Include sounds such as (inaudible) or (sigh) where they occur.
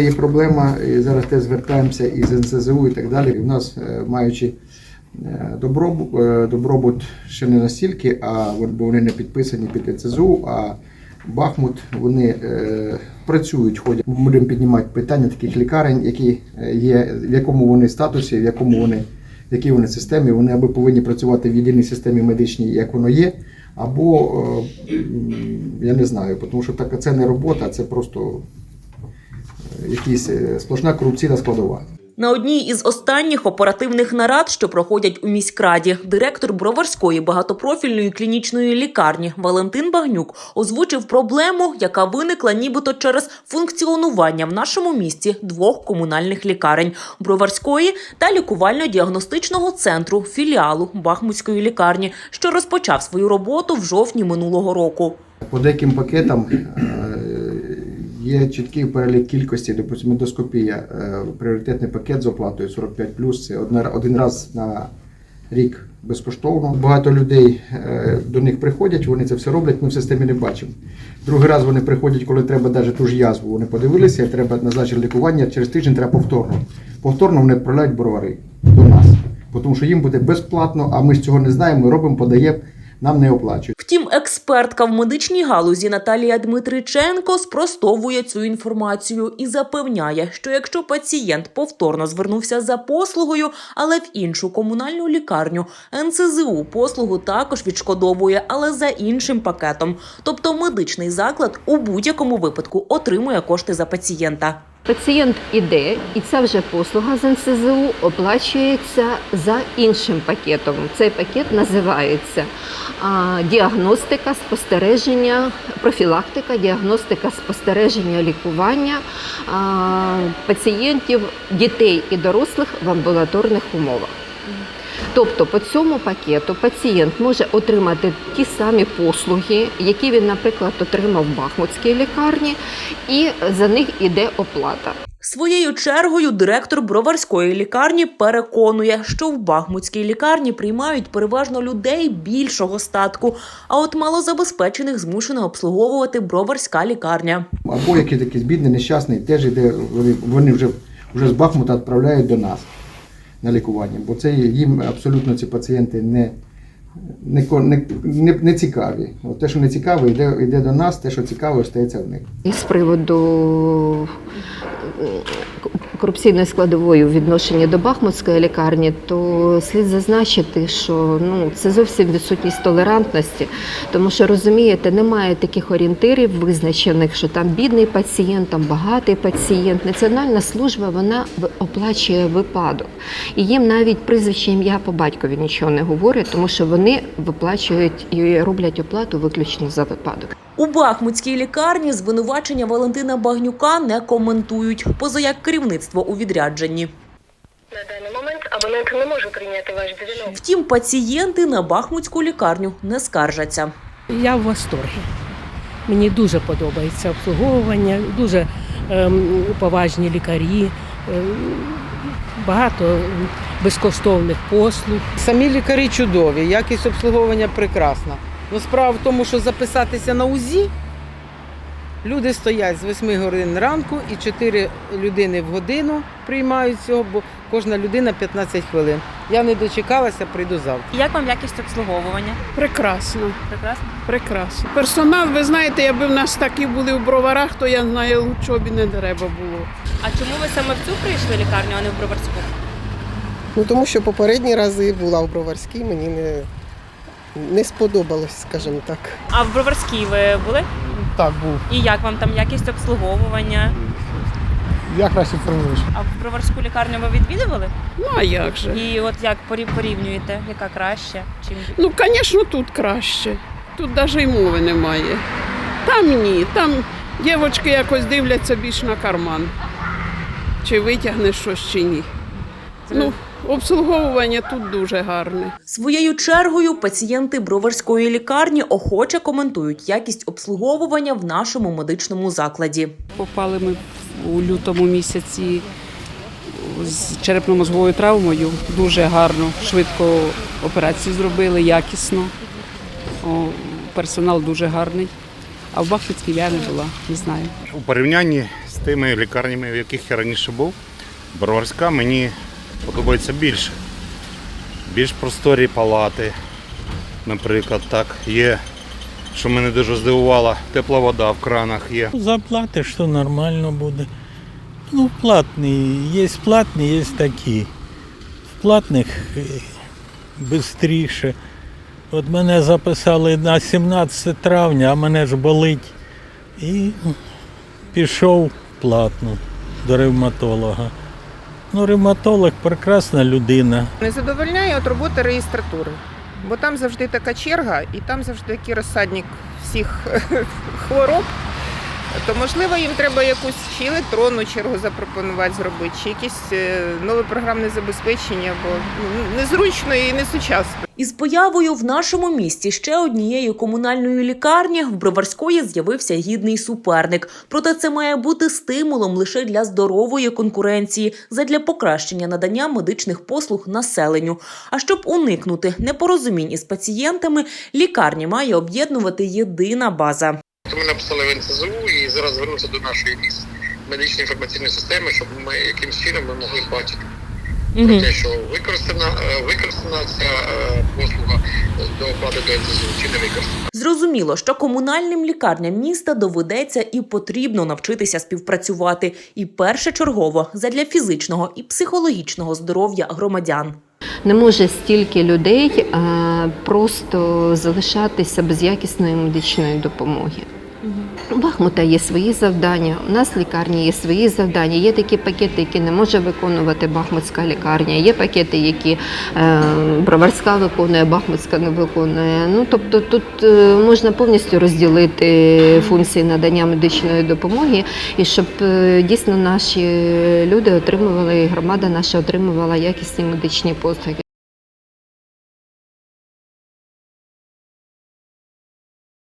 Є проблема, і зараз теж звертаємося із НСЗУ і так далі. В нас, е, маючи е, добробут, е, добробут ще не настільки, а бо вони не підписані під НСЗУ, а Бахмут вони е, працюють, ходять. Будемо піднімати питання таких лікарень, які є, в якому вони статусі, в якому вони, в якій вони системі. Вони або повинні працювати в єдиній системі медичній, як воно є, або е, я не знаю, тому що так це не робота, це просто якісь е, сплошна корупційна складова. На одній із останніх оперативних нарад, що проходять у міськраді, директор Броварської багатопрофільної клінічної лікарні Валентин Багнюк озвучив проблему, яка виникла нібито через функціонування в нашому місті двох комунальних лікарень Броварської та лікувально-діагностичного центру філіалу Бахмутської лікарні, що розпочав свою роботу в жовтні минулого року. По деяким пакетам е, є чіткий перелік кількості, допустимо, ендоскопія, е, пріоритетний пакет з оплатою 45+, це один раз на рік безкоштовно. Багато людей е, до них приходять, вони це все роблять, ми в системі не бачимо. Другий раз вони приходять, коли треба навіть ту ж язву. Вони подивилися, треба назначити лікування, через тиждень треба повторно. Повторно вони відправляють бровари до нас. Тому що їм буде безплатно, а ми ж цього не знаємо, ми робимо, подаємо, нам не оплачують. Втім, експертка в медичній галузі Наталія Дмитриченко спростовує цю інформацію і запевняє, що якщо пацієнт повторно звернувся за послугою, але в іншу комунальну лікарню, НСЗУ послугу також відшкодовує, але за іншим пакетом. Тобто медичний заклад у будь-якому випадку отримує кошти за пацієнта. Пацієнт іде, і ця вже послуга з НСЗУ оплачується за іншим пакетом. Цей пакет називається діагностика, спостереження, профілактика, діагностика, спостереження, лікування пацієнтів, дітей і дорослих в амбулаторних умовах. Тобто по цьому пакету пацієнт може отримати ті самі послуги, які він, наприклад, отримав в Бахмутській лікарні, і за них іде оплата. Своєю чергою директор броварської лікарні переконує, що в Бахмутській лікарні приймають переважно людей більшого статку, а от малозабезпечених змушена обслуговувати броварська лікарня. Або якийсь такий бідний, нещасний, теж іде, вони, вони вже, вже з Бахмута відправляють до нас на лікування, бо це їм абсолютно ці пацієнти не, не, не, не, цікаві. От те, що не цікаво, йде, йде до нас, те, що цікаво, стається в них. І з приводу корупційної складової у відношенні до Бахмутської лікарні, то слід зазначити, що ну це зовсім відсутність толерантності, тому що розумієте, немає таких орієнтирів визначених, що там бідний пацієнт, там багатий пацієнт. Національна служба вона в- оплачує випадок, і їм навіть прізвище ім'я по батькові нічого не говорить, тому що вони виплачують і роблять оплату виключно за випадок. У Бахмутській лікарні звинувачення Валентина Багнюка не коментують, поза як керівництво у відрядженні. На даний момент абонент не може прийняти ваш дзвінок. Втім, пацієнти на Бахмутську лікарню не скаржаться. Я в восторгі. Мені дуже подобається обслуговування, дуже ем, поважні лікарі, ем, багато безкоштовних послуг. Самі лікарі чудові, якість обслуговування прекрасна. Ну, справа в тому, що записатися на УЗІ люди стоять з 8 годин ранку і 4 людини в годину приймають цього, бо кожна людина 15 хвилин. Я не дочекалася, прийду завтра. Як вам якість обслуговування? Прекрасно, Прекрасно. прекрасно. Персонал, ви знаєте, якби в нас такі були в броварах, то я знаю, лучшого б і не треба було. А чому ви саме в цю прийшли лікарню, а не в Броварську? Ну тому що попередні рази була в Броварській, мені не, не сподобалось, скажімо так. А в Броварській ви були? Так, був. І як вам там якість обслуговування? Я краще формуєш. А в Броварську лікарню ви відвідували? Ну а як же? І от як порі- порівнюєте, яка краще? Чим Ну, звісно, тут краще. Тут навіть і мови немає. Там ні, там дівчатки якось дивляться більш на карман. Чи витягнеш щось, чи ні. Ну, обслуговування тут дуже гарне. Своєю чергою пацієнти броварської лікарні охоче коментують якість обслуговування в нашому медичному закладі. Попали ми у лютому місяці з черепно-мозговою травмою. Дуже гарно, швидко операцію зробили, якісно. О, персонал дуже гарний. А в Бахмутській я не була, не знаю. У порівнянні з тими лікарнями, в яких я раніше був. Броварська мені подобається більше. Більш просторі палати, наприклад, так. Є, що мене дуже здивувало, тепла вода в кранах є. Заплатиш, то нормально буде. Ну, платні, є платні, є такі. В платних швидше. От мене записали на 17 травня, а мене ж болить. І пішов платно до ревматолога. Ну, ревматолог прекрасна людина. Не задовольняє от робота реєстратури, бо там завжди така черга, і там завжди такий розсадник всіх (laughs) хвороб. То можливо їм треба якусь чи електронну чергу запропонувати зробити, чи якесь е, нове програмне забезпечення, бо ну, незручно і не сучасно. Із появою в нашому місті ще однієї комунальної лікарні в Броварської з'явився гідний суперник. Проте це має бути стимулом лише для здорової конкуренції, задля покращення надання медичних послуг населенню. А щоб уникнути непорозумінь із пацієнтами, лікарні має об'єднувати єдина база. Ми написали в НСЗУ і зараз звернувся до нашої МІС медичної інформаційної системи, щоб ми якимсь чином ми могли бачити про те, що використана, е, використана ця е, послуга до оплати до НСЗУ чи не використана. Зрозуміло, що комунальним лікарням міста доведеться і потрібно навчитися співпрацювати і першочергово задля фізичного і психологічного здоров'я громадян. Не може стільки людей е, просто залишатися без якісної медичної допомоги. У Бахмута є свої завдання, у нас в лікарні є свої завдання. Є такі пакети, які не може виконувати Бахмутська лікарня. Є пакети, які е, Броварська виконує, Бахмутська не виконує. Ну тобто тут е, можна повністю розділити функції надання медичної допомоги, і щоб е, дійсно наші люди отримували, і громада наша отримувала якісні медичні послуги.